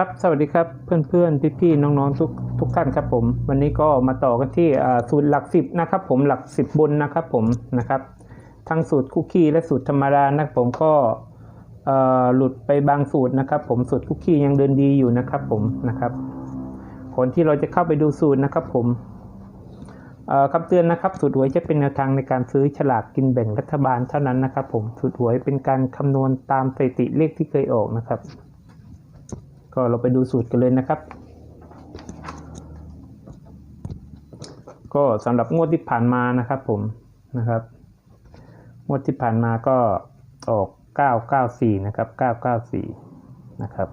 ครับสวัสดีครับเพื่อนๆพี่ๆน้องๆทุกทุกท่านครับผม วันนี้ก็มาต่อกันที่สูตรหลักสิบนะครับ ผมหลักสิบบนนะครับผมนะครับ ทั้งสูตรคุกกี้และสูตรธรรมดานะครับผมก็หลุดไปบางสูตรนะครับ ผมสูตรคุกกี้ยังเดินดีอยู่นะครับผมนะครับก่อนที่เราจะเข้าไปดูสูตรนะครับผมคำเตือนนะครับ สูตรหวยจะเป็นแนวทางในการซื้อฉลากกินแบ่งรัฐบาลเท่านั้นนะครับ ผมสูตรหวยเป็นการคำนวณตามสถิติเลขที่เคยออกนะครับ ก็เราไปดูสูตรกันเลยนะครับ ก็สำหรับงวดที่ผ่านมานะครับผมนะครับ งวดที่ผ่านมาก็ออก 994 นะครับ 994 นะครับ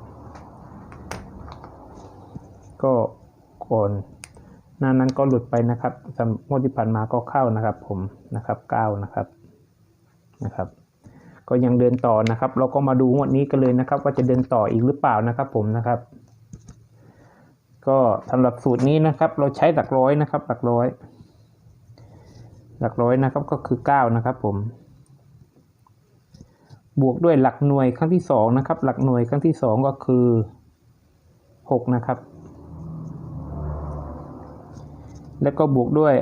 ก็ก่อนหน้านั้นก็หลุดไปนะครับสำหรับงวดที่ผ่านมาก็เข้านะครับผมนะครับ 9 นะครับนะครับ ก็ยังเดินต่อนะครับ เราก็มาดูงวดนี้กันเลยนะครับ ว่าจะเดินต่ออีกหรือเปล่านะครับ ผมนะครับ ก็สำหรับสูตรนี้นะครับ เราใช้หลักร้อยนะครับ หลักร้อย หลักร้อยนะครับก็คือเก้านะครับ ผม บวกด้วยหลักหน่วยครั้งที่สองนะครับ หลักหน่วยครั้งที่สองก็คือหกนะครับ แล้วก็บวกด้วย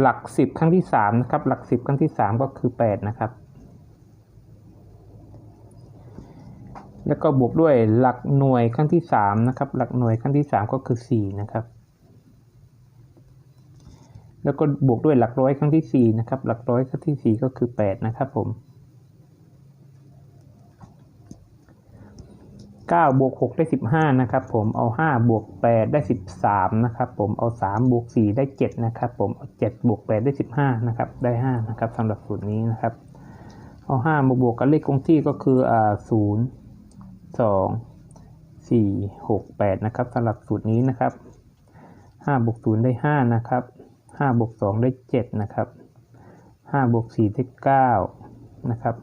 หลักสิบครั้งที่สามนะครับ หลักสิบครั้งที่สามก็คือแปดนะครับ แล้วก็บวกด้วยหลักหน่วยครั้งที่สามนะครับ หลักหน่วยครั้งที่สามก็คือสี่นะครับ แล้วก็บวกด้วยหลักร้อยครั้งที่สี่นะครับ หลักร้อยครั้งที่สี่ก็คือแปดนะครับผมเก้าบวกหกได้สิบห้านะครับ ผมเอาห้าบวกแปดได้สิบสามนะครับ ผมเอาสามบวกสี่ได้เจ็ดนะครับ ผมเอาเจ็ดบวกแปดได้สิบห้านะครับ ได้ห้านะครับสำหรับสูตรนี้นะครับ เอาห้ามาบวกกับเลขคงที่ก็คืออ่าศู นย์สองสี่หกแปดนะครับสำหรับสูตรนี้นะครับห้าบวกศูนย์ได้ห้านะครับห้าบวกสองได้เจ็ดนะครับห้าบวกสี่ได้เก้านะครับ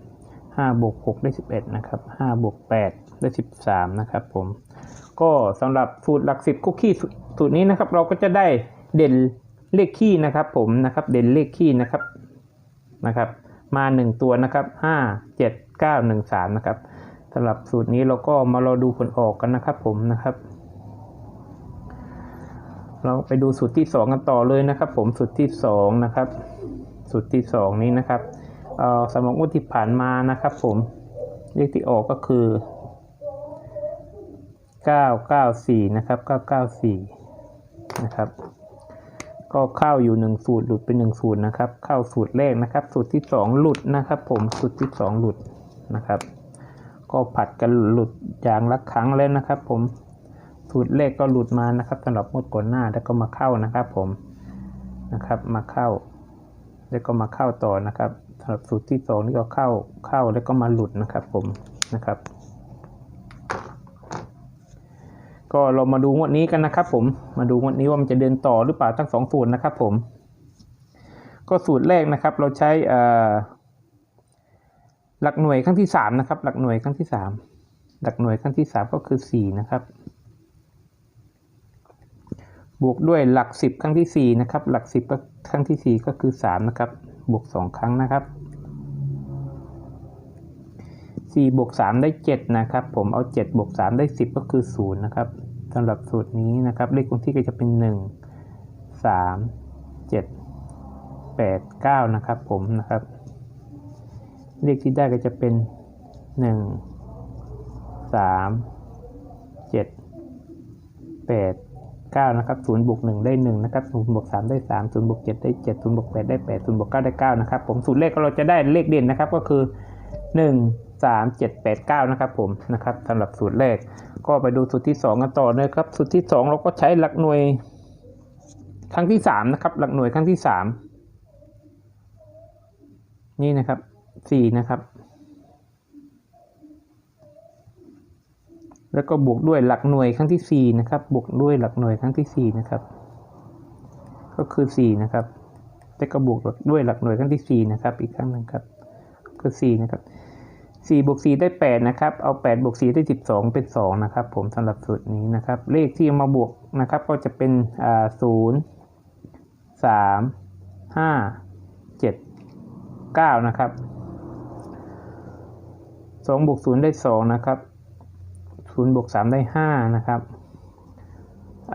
ห้าบวกหกได้สิบเอ็ดนะครับห้าบวกแปดได้สิบสามนะครับผม ก็สำหรับสูตรหลักสิบคุกกี้สูตรนี้นะครับ เราก็จะได้เด่นเลขคี่นะครับ ผมนะครับ เด่นเลขคี่นะครับนะครับ มาหนึ่งตัวนะครับห้าเจ็ดเก้าหนึ่งสามนะครับ สำหรับสูตรนี้เราก็มารอดูผลออกกันนะครับผมนะครับ เราไปดูสูตรที่สองกันต่อเลยนะครับ ผมสูตรที่สองนะครับ สูตรที่สองนี้นะครับสำหรับงวดที่ผ่านมานะครับ ผมเลขที่ออกก็คือเก้าเก้าสี่นะครับเก้าเก้าสี่นะครับ ก็เข้าอยู่หนึ่งสูตรหลุดไปหนึ่งสูตรนะครับ เข้าสูตรแรกนะครับ สูตรที่สองหลุดนะครับ ผมสูตรที่สองหลุดนะครับ ก็ผัดกันหลุดอย่างละครั้งแล้วนะครับ ผมสูตรเลขก็หลุดมานะครับสำหรับงวดก่อนหน้าแล้วก็มาเข้านะครับ ผมนะครับมาเข้า แล้วก็มาเข้าต่อนะครับสำหรับสูตรที่สองนี่ก็เข้าเข้าแล้วก็มาหลุดนะครับ ผมนะครับ ก็เรามาดูงวดนี้กันนะครับ ผมมาดูงวดนี้ว่ามันจะเดินต่อหรือเปล่าทั้งสองสูตรนะครับ ผม ก็สูตรแรกนะครับ เราใช้อ่อ หลักหน่วยครั้งที่สามนะครับ หลักหน่วยครั้งที่สามหลักหน่วยครั้งที่สามก็คือสี่นะครับ บวกด้วยหลักสิบครั้งที่สี่นะครับ หลักสิบครั้งที่สี่ก็คือสามนะครับ บวกสองครั้งนะครับสี่บวกสามได้เจ็ดนะครับ ผมเอาเจ็ดบวกสามได้สิบก็คือศูนย์นะครับสำหรับสูตรนี้นะครับ เลขคงที่ก็จะเป็นหนึ่งสามเจ็ดแปดเก้านะครับผมนะครับ เลขที่ได้ก็จะเป็นหนึ่งสามเจ็ดแปดเก้านะครับศูนย์บวกหนึ่งได้หนึ่งนะครับศูนย์บวกสามได้สามศูนย์บวกเจ็ดได้เจ็ดศูนย์บวกแปดได้แปดศูนย์บวกเก้าได้เก้านะครับ ผมสูตรเลขเราจะได้เลขเด่นนะครับก็คือหนึ่งสามเจ็ดแปดเก้านะครับผมนะครับสำหรับสูตรแรก ก็ไปดูสูตรที่สองกันต่อเลยครับ สูตรที่สองเราก็ใช้หลักหน่วยครั้งที่สามนะครับ หลักหน่วยครั้งที่สามนี่นะครับ สี่นะครับ แล้วก็บวกด้วยหลักหน่วยครั้งที่สี่นะครับ บวกด้วยหลักหน่วยครั้งที่สี่นะครับ ก็คือสี่นะครับแล้วก็บวกด้วยหลักหน่วยครั้งที่สี่นะครับ อีกครั้งหนึ่งครับก็สี่นะครับสี่บวกสี่ได้แปดนะครับ เอาแปดบวกสี่ได้สิบสองเป็นสองนะครับ ผมสำหรับสูตรนี้นะครับ เลขที่มาบวกนะครับ ก็จะเป็นอ่าศูนย์สามห้าเจ็ดเก้านะครับ สองบวกศูนย์ได้สองนะครับศูนย์บวกสามได้ห้านะครับ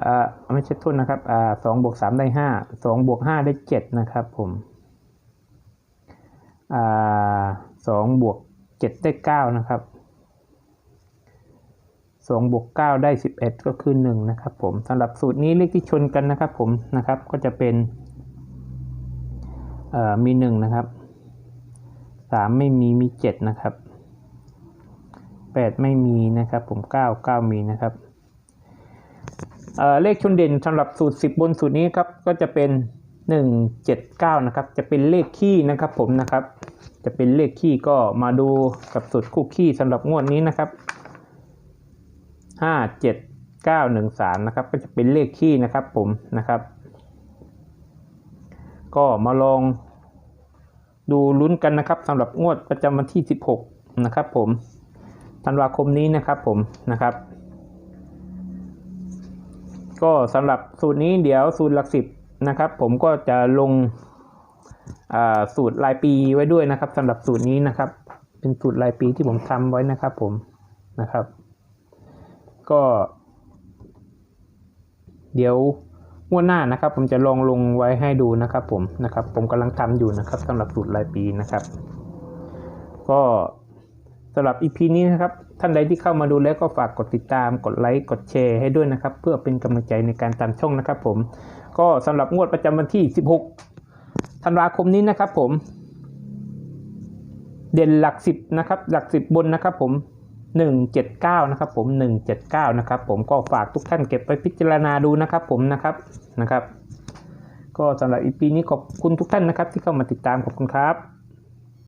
อ่าไม่ใช่ทุนนะครับอ่าสองบวกสามได้ห้าสองบวกห้าได้เจ็ดนะครับผมอ่าสองบวกเจ็ดได้เก้านะครับสองบวกเก้าได้สิบเอ็ดก็คือหนึ่งนะครับผมสำหรับสูตรนี้เลขที่ชนกันนะครับผมนะครับก็จะเป็นเอ่อมีหนึ่งนะครับสามไม่มีมีเจ็ดนะครับ แปดไม่มีนะครับผมเก้าเก้ามีนะครับเเลขชนเด่นสำหรับสูตรสิบบนสูตรนี้ครับก็จะเป็นหนึ่งเจ็ดเก้านะครับ จะเป็นเลขคี่นะครับผมนะครับ จะเป็นเลขคี่ก็มาดูกับสูตรคู่คี่สำหรับงวดนี้นะครับห้าเจ็ดเก้าหนึ่งสามนะครับ ก็จะเป็นเลขคี่นะครับผมนะครับ ก็มาลองดูลุ้นกันนะครับสำหรับงวดประจำวันที่ 16 นะครับผม ธันวาคมนี้นะครับผมนะครับ ก็สำหรับสูตรนี้เดี๋ยวสูตรหลักสิบนะครับ ผมก็จะลงสูตรรายปีไว้ด้วยนะครับสำหรับสูตรนี้นะครับ เป็นสูตรรายปีที่ผมทำไว้นะครับ ผมนะครับ ก็ เดี๋ยวงวดหน้านะครับ ผมจะลองลงไว้ให้ดูนะครับ ผมนะครับ ผมกำลังทำอยู่นะครับสำหรับสูตรรายปีนะครับ ก็ สำหรับ EP นี้นะครับ ท่านใดที่เข้ามาดูแล้วก็ฝากกดติดตาม กดไลค์ กดแชร์ให้ด้วยนะครับ เพื่อเป็นกำลังใจในการตามช่องนะครับผม ก็สำหรับงวดประจำวันที่ 16 ธันวาคมนี้นะครับผม เด่นหลักสิบนะครับ หลักสิบบนนะครับผมหนึ่งเจ็ดเก้านะครับผมหนึ่งเจ็ดเก้านะครับผมก็ฝากทุกท่านเก็บไปพิจารณาดูนะครับผมนะครับนะครับ ก็สำหรับ EP นี้ขอบคุณทุกท่านนะครับที่เข้ามาติดตามขอบคุณครับ